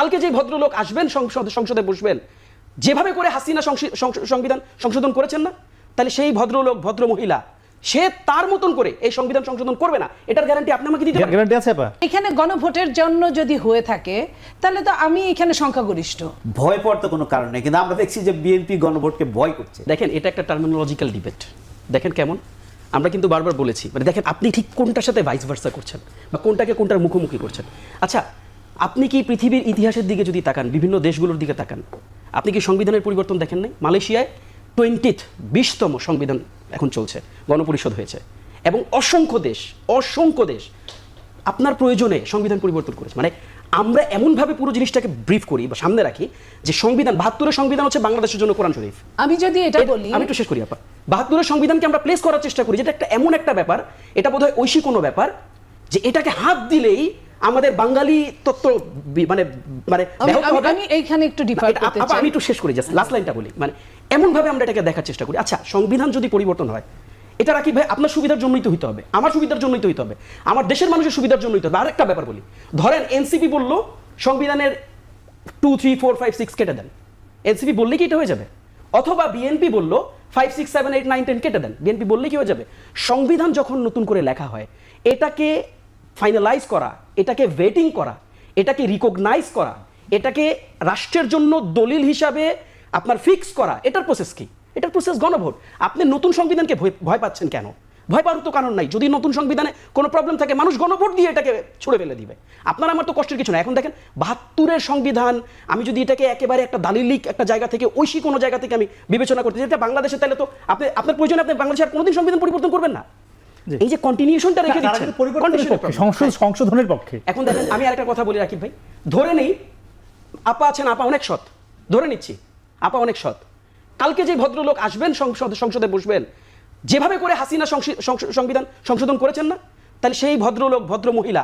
কালকে যে ভদ্রলোক আসবেন সংসদে সংসদে বসবেন যেভাবে করে হাসিনা সংবিধান সংশোধন করেছেন না? তাহলে সেই ভদ্রলোক ভদ্র মহিলা সে তার মতন করে এই সংবিধান সংশোধন করবে না? এটার গ্যারান্টি আপনি আমাকে দিতে গ্যারান্টি আছে আপা। এখানে গণভোটের জন্য যদি হয়ে থাকে তাহলে তো আমি এখানে সংখ্যাগরিষ্ঠ। ভয় পাওয়ার তো কোনো কারণ নেই কিন্তু আমরা দেখছি যে বিএনপি গণভোটকে ভয় করছে। দেখেন এটা একটা টার্মিনোলজিক্যাল ডিবেট দেখেন কেমন? আমরা কিন্তু বারবার বলেছি মানে দেখেন আপনি ঠিক কোনটার সাথে ভাইস ভার্সা করছেন বা কোনটাকে কোনটার মুখোমুখি করছেন। আচ্ছা আপনি কি পৃথিবীর ইতিহাসের দিকে যদি তাকান বিভিন্ন দেশগুলোর দিকে তাকান আপনি কি সংবিধানের পরিবর্তন দেখেন নাই? মালয়েশিয়ায় টোয়েন্টিথ বিশতম সংবিধান এখন চলছে গণপরিষদ হয়েছে। এবং অসংখ্য দেশ অসংখ্য দেশ আপনার প্রয়োজনে সংবিধান পরিবর্তন করেছে। মানে আমরা এমনভাবে পুরো জিনিসটাকে ব্রিফ করি বা সামনে রাখি যে সংবিধান বাহাত্তরের সংবিধান হচ্ছে বাংলাদেশের জন্য কোরআন শরীফ। আমি যদি এটা বলি আমি একটু শেষ করি আপা। বাহাত্তরের সংবিধানকে আমরা প্লেস করার চেষ্টা করি যেটা একটা এমন একটা ব্যাপার এটা বোধহয় ঐশী কোনো ব্যাপার যে এটাকে হাত দিলেই আমাদের বাঙালি তত্ত্ব মানে মানে আমি- এইখানে একটু ডিফার করতে চাই। আমি একটু শেষ করি জাস্ট লাস্ট লাইনটা বলি। মানে এমন ভাবে আমরা এটাকে দেখার চেষ্টা করি। আচ্ছা সংবিধান যদি পরিবর্তন হয় এটা রাখি ভাই আপনার সুবিধার জন্যই তো হইতে হবে। আমার সুবিধার জন্যই তো হইতে হবে। আমার দেশের মানুষের সুবিধার জন্যই তো হবে। আরেকটা ব্যাপার বলি। ধরেন এনসিপি বলল সংবিধানের two three four five six কেটে দেন। এনসিপি বললে কি এটা হয়ে যাবে? অথবা বিএনপি বলল five six seven eight nine ten কেটে দেন। বিএনপি বললে কি হয়ে যাবে? সংবিধান যখন নতুন করে লেখা হয় এটাকে ফাইনালাইজ করা, এটাকে ভেটিং করা, এটাকে রিকগনাইজ করা, এটাকে রাষ্ট্রের জন্য দলিল হিসাবে আপনার ফিক্স করা, এটার প্রসেস কি? এটার প্রসেস গণভোট। আপনি নতুন সংবিধানকে ভয় পাচ্ছেন কেন? ভয় পাওয়ার তো কারণ নাই। যদি নতুন সংবিধানে কোনো প্রবলেম থাকে, মানুষ গণভোট দিয়ে এটাকে ছুড়ে ফেলে দিবে। আপনার আমার তো কষ্টের কিছু না এখন দেখেন, বাহাত্তরের সংবিধান, আমি যদি এটাকে একেবারে একটা দালিলিক একটা জায়গা থেকে, ঐশী কোনো জায়গা থেকে আমি বিবেচনা করতে যেটা বাংলাদেশে তাহলে তো আপনি, আপনার প্রয়োজনে আপনি বাংলাদেশে আর কোনোদিন সংবিধান পরিবর্তন করবেন না। এই যে কন্টিনিউশনটা রেখে তারা দিচ্ছেন পরিবর্তনের পক্ষে, problem। সংশোধনের পক্ষে। এখন দেখেন আমি আরেকটা কথা বলি রাকিব ভাই। ধরে নেই আপা আছেন আপা অনেক সৎ। ধরে নিচ্ছি আপা অনেক সৎ। কালকে যে ভদ্রলোক আসবেন সংসদে সংসদে বসবেন যেভাবে করে হাসিনা সংবিধান সংশোধন করেছেন না তাহলে সেই ভদ্রলোক ভদ্র মহিলা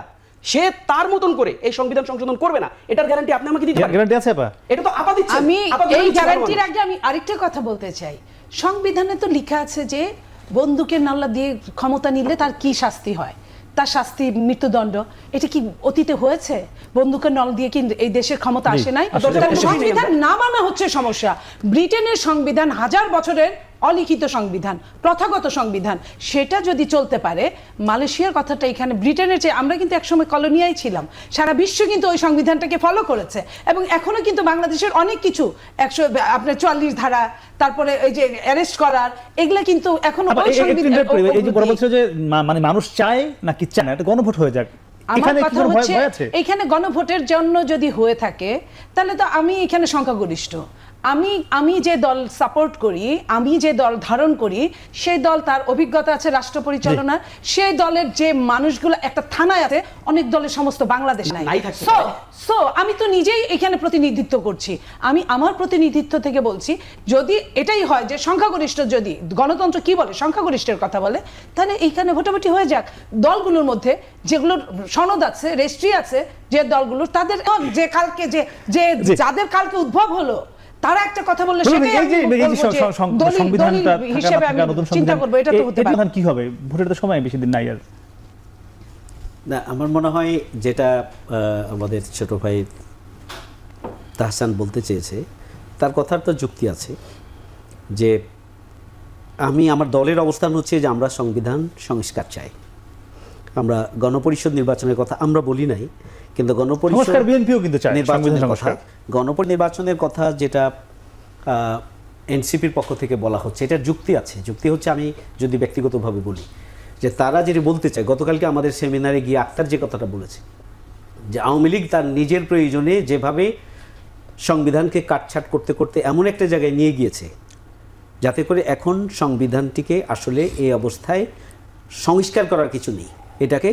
সে তার মতন করে এই সংবিধান সংশোধন করবে না এটার গ্যারান্টি আপনি আমাকে দিতে পারেন। গ্যারান্টি আছে আপা। এটা তো আপা দিচ্ছে। আমি এই গ্যারান্টির আগে আমি আরেকটা কথা বলতে চাই। সংবিধানে তো লেখা আছে যে বন্দুকের নাল্লা দিয়ে ক্ষমতা নিলে তার কি শাস্তি হয়? তার শাস্তি মৃত্যুদণ্ড। এটা কি অতীতে হয়েছে? বন্দুকের নল দিয়ে কিন্তু এই দেশের ক্ষমতা আসে নাই? সংবিধান না মানা হচ্ছে সমস্যা। ব্রিটেনের সংবিধান হাজার বছরের অলিখিত সংবিধান প্রথাগত সংবিধান সেটা যদি চলতে পারে মালয়েশিয়ার কথাটা এখানে ব্রিটেনের চেয়ে আমরা কিন্তু একসময় কলোনিয়াই ছিলাম। সারা বিশ্ব কিন্তু ওই সংবিধানটাকে ফলো করেছে এবং এখনও কিন্তু বাংলাদেশের অনেক কিছু একশো আপনার চুয়াল্লিশ ধারা তারপরে এই যে অ্যারেস্ট করার এগুলা কিন্তু এখনও এই- যে বড় অবধি। যে মানে মানুষ চায় নাকি চায় না এটা গণভোট হয়ে যাক। আমার কথা হচ্ছে এখানে গণভোটের জন্য যদি হয়ে থাকে তাহলে তো আমি এখানে সংখ্যাগরিষ্ঠ। আমি আমি যে দল সাপোর্ট করি আমি যে দল ধারণ করি সেই দল তার অভিজ্ঞতা আছে রাষ্ট্র পরিচালনার সেই দলের যে মানুষগুলো একটা থানায় আছে অনেক দলের সমস্ত বাংলাদেশ নাই। পারে। সো আমি তো নিজেই এখানে প্রতিনিধিত্ব করছি। আমি আমার প্রতিনিধিত্ব থেকে বলছি যদি এটাই হয় যে সংখ্যাগরিষ্ঠ যদি গণতন্ত্র কি বলে সংখ্যাগরিষ্ঠের কথা বলে তাহলে এইখানে ভোটাভুটি হয়ে যাক। দলগুলোর মধ্যে যেগুলোর সনদ আছে রেজিস্ট্রি আছে যে দলগুলোর তাদের যে কালকে যে যে যাদের কালকে উদ্ভব হলো তারা একটা কথা বললে সেটাই এই যে এই যে বলব সং- যে সং- সং- দলিল- সংবিধানটা হিসেবে আমি চিন্তা সংবিধান এটা তো হতে পারে। কি হবে? ভোটের তো সময় বেশি দিন নাই আর। না আমার মনে হয় যেটা আমাদের ছোট ভাই তাহসান বলতে চেয়েছে তার কথার তো যুক্তি আছে যে আমি আমার দলের অবস্থান হচ্ছে যে আমরা সংবিধান সংস্কার চাই। আমরা গণপরিষদ নির্বাচনের কথা আমরা বলি নাই কিন্তু গণপরিষদ বিএনপিও কিন্তু চায়, নির্বাচনের কথা গণপরিষদ নির্বাচনের কথা যেটা এনসিপির পক্ষ থেকে বলা হচ্ছে, এটার যুক্তি আছে। যুক্তি হচ্ছে আমি যদি ব্যক্তিগতভাবে বলি, যে তারা যেটা বলতে চায়, গতকালকে আমাদের সেমিনারে গিয়ে আক্তার যে কথাটা বলেছে, যে আওয়ামী লীগ তার নিজের প্রয়োজনে যেভাবে সংবিধানকে কাটছাট করতে করতে এমন একটা জায়গায় নিয়ে গিয়েছে, যাতে করে এখন সংবিধানটিকে আসলে এই অবস্থায় সংস্কার করার কিছু নেই। এটাকে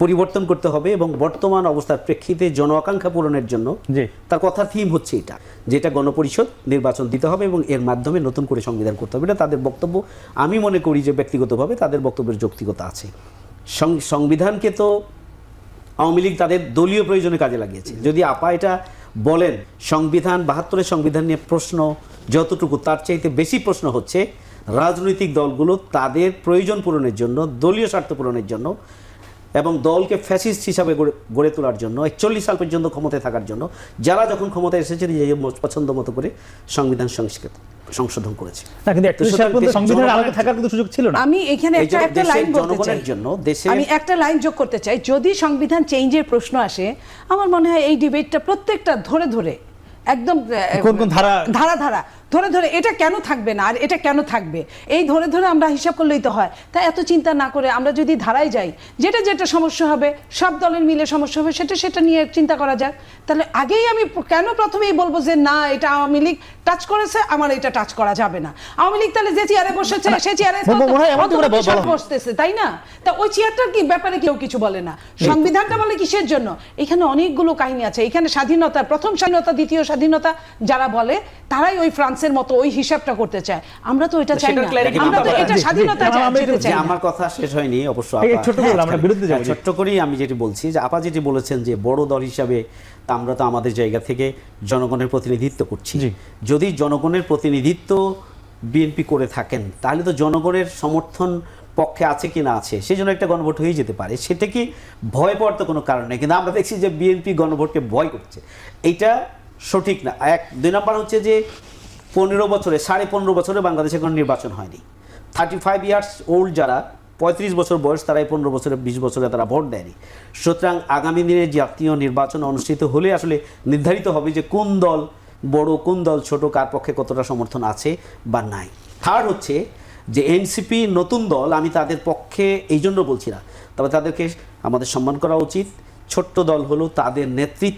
পরিবর্তন করতে হবে এবং বর্তমান অবস্থার প্রেক্ষিতে জন আকাঙ্ক্ষা পূরণের জন্য। তার কথা থিম হচ্ছে এটা যেটা গণপরিষদ নির্বাচন দিতে হবে এবং এর মাধ্যমে নতুন করে সংবিধান করতে হবে। এটা তাদের বক্তব্য। আমি মনে করি যে ব্যক্তিগতভাবে তাদের বক্তব্যের যৌক্তিকতা আছে। সংবিধানকে তো আওয়ামী লীগ তাদের দলীয় প্রয়োজনে কাজে লাগিয়েছে। যদি আপা এটা বলেন সংবিধান বাহাত্তরের সংবিধান নিয়ে প্রশ্ন যতটুকু তার চাইতে বেশি প্রশ্ন হচ্ছে রাজনৈতিক দলগুলো তাদের প্রয়োজন পূরণের জন্য দলীয় স্বার্থ পূরণের জন্য এবং দলকে ফ্যাসিস্ট হিসাবে গড়ে গড়ে তোলার জন্য একচল্লিশ সাল পর্যন্ত ক্ষমতায় থাকার জন্য যারা যখন ক্ষমতায় এসেছে নিজের পছন্দ মতো করে সংবিধান সংস্কৃত সংশোধন করেছে। দেশ- আমি এখানে একটা একটা লাইন বলতে চাই। জন্য দেশের- আমি একটা লাইন যোগ করতে চাই। যদি সংবিধান চেঞ্জের প্রশ্ন আসে আমার মনে হয় এই ডিবেটটা প্রত্যেকটা ধরে ধরে একদম কোন কোন ধারা- ধারা ধারা। ধরে ধরে এটা কেন থাকবে না? আর এটা কেন থাকবে? এই ধরে ধরে আমরা হিসাব করলেই তো হয়। তাই এত চিন্তা না করে আমরা যদি ধারায় যাই যেটা যেটা সমস্যা হবে সব দলের মিলে সমস্যা হবে সেটা সেটা নিয়ে চিন্তা করা যাক। তাহলে আগেই আমি কেন প্রথমেই বলব যে না এটা আওয়ামী লীগ টাচ করেছে আমার এটা টাচ করা যাবে না। আওয়ামী লীগ তাহলে যে চেয়ারে বসেছে সে চেয়ারে মনে- বলা হয়। বসতেছে তাই না? তা ওই চেয়ারটার কি ব্যাপারে কেউ কিছু বলে না? সংবিধানটা বলে কিসের জন্য? এখানে অনেকগুলো কাহিনী আছে। এখানে স্বাধীনতা প্রথম স্বাধীনতা দ্বিতীয় স্বাধীনতা যারা বলে তারাই ওই ফ্রান্সের মতো ওই হিসাবটা করতে চায়। আমরা তো এটা চাই না। আমরা তো এটা স্বাধীনতা চাই- আমরা কথা শেষ হয়নি অবশ্য ছোট্ট করে আমরা বিরুদ্ধে যাব, হ্যাঁ, জি। ছোট্ট করেই আমি যেটি বলছি যে আপা যেটি বলেছেন যে বড় দল হিসাবে আমরা তো আমাদের জায়গা থেকে জনগণের প্রতিনিধিত্ব করছি। যদি জনগণের প্রতিনিধিত্ব বিএনপি করে থাকেন তাহলে তো জনগণের সমর্থন পক্ষে আছে কি না আছে সেই জন্য একটা গণভোট হয়ে যেতে পারে। সেটা কি ভয় পাওয়ার তো কোনো কারণ নেই কিন্তু আমরা দেখছি যে বিএনপি গণভোটকে ভয় করছে। এইটা সঠিক না। এক, দুই নম্বর হচ্ছে যে পনেরো বছরে, সাড়ে পনেরো বছরে বাংলাদেশে কোনো নির্বাচন হয়নি। থার্টি ফাইভ ইয়ার্স ওল্ড যারা, পঁয়ত্রিশ বছর বয়স, তারা এই পনেরো বছরে, বিশ বছরে তারা ভোট দেয়নি। সুতরাং আগামী দিনে জাতীয় নির্বাচন অনুষ্ঠিত হলে আসলে নির্ধারিত হবে যে কোন দল বড়, কোন দল ছোট, কার পক্ষে কতটা সমর্থন আছে বা নাই। থার্ড হচ্ছে যে এনসিপি নতুন দল, আমি তাদের পক্ষে এই জন্য বলছি না, তবে তাদেরকে আমাদের সম্মান করা উচিত। ছোট্ট দল হলো তাদের নেতৃত্ব